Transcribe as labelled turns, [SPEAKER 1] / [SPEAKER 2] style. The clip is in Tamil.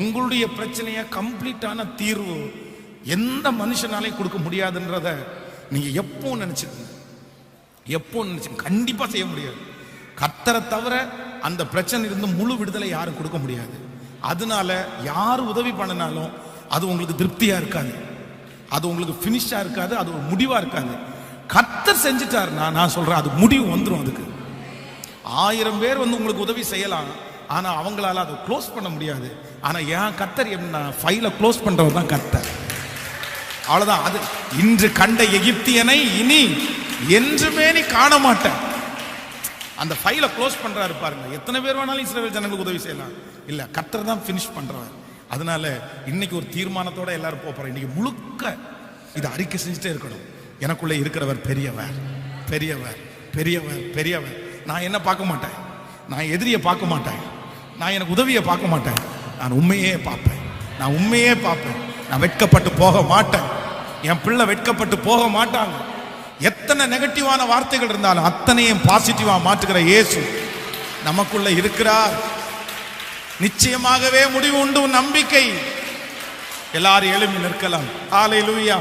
[SPEAKER 1] உங்களுடைய பிரச்சனைய கம்ப்ளீட்டான தீர்வு எந்த மனுஷனாலையும் கொடுக்க முடியாதுன்றத நீங்க எப்போ நினைச்சுக்கோங்க எப்போ நினைச்சு கண்டிப்பா செய்ய முடியாது. கத்தரை தவிர அந்த பிரச்சனை இருந்து முழு விடுதலை யாரும் கொடுக்க முடியாது. அதனால யார் உதவி பண்ணினாலும் அது உங்களுக்கு திருப்தியா இருக்காது. அது உங்களுக்கு ஃபினிஷா இருக்காது. அது ஒரு முடிவா இருக்காது. கத்தர் செஞ்சுட்டாருன்னா நான் சொல்றேன் அது முடிவு வந்துடும் அதுக்கு. ஆயிரம் பேர் வந்து உங்களுக்கு உதவி செய்யலாம். ஆனா அவங்களால அதை க்ளோஸ் பண்ண முடியாது. ஆனா என் கத்தர் என்ன ஃபைலை க்ளோஸ் பண்றவர் தான் கத்தர் அவ்வளோதான் அது இன்று கண்ட எகிப்தியனை இனி என்றுமே நீ காண மாட்டேன். அந்த ஃபைலை க்ளோஸ் பண்றாரு பாருங்க. எத்தனை பேர் வேணாலும் இஸ்ரவேல் ஜனங்களுக்கு உதவி செய்யலாம். இல்ல கத்தர் தான் ஃபினிஷ் பண்றவர். அதனால இன்னைக்கு ஒரு தீர்மானத்தோட எல்லாரும் போகிறோம் இன்னைக்கு முழுக்க இதை அறிக்கை செஞ்சுட்டே இருக்கணும். எனக்குள்ள இருக்கிறவர் பெரியவர் பெரியவர் பெரியவர் பெரியவர். நான் என்ன பார்க்க மாட்டேன்? நான் எதிரியை பார்க்க மாட்டேன். நான் எனக்கு உதவியை பார்க்க மாட்டேன். நான் உண்மையே பார்ப்பேன். நான் உண்மையே பார்ப்பேன். நான் வெட்கப்பட்டு போக மாட்டேன். என் பிள்ளை வெட்கப்பட்டு போக மாட்டாங்க. எத்தனை நெகட்டிவான வார்த்தைகள் இருந்தாலும் அத்தனையும் பாசிட்டிவாக மாற்றுகிற இயேசு நமக்குள்ள இருக்கிறார். நிச்சயமாகவே முடிவு உண்டு நம்பிக்கை. எல்லாரும் எழுப்பி நிற்கலாம். ஹalleluya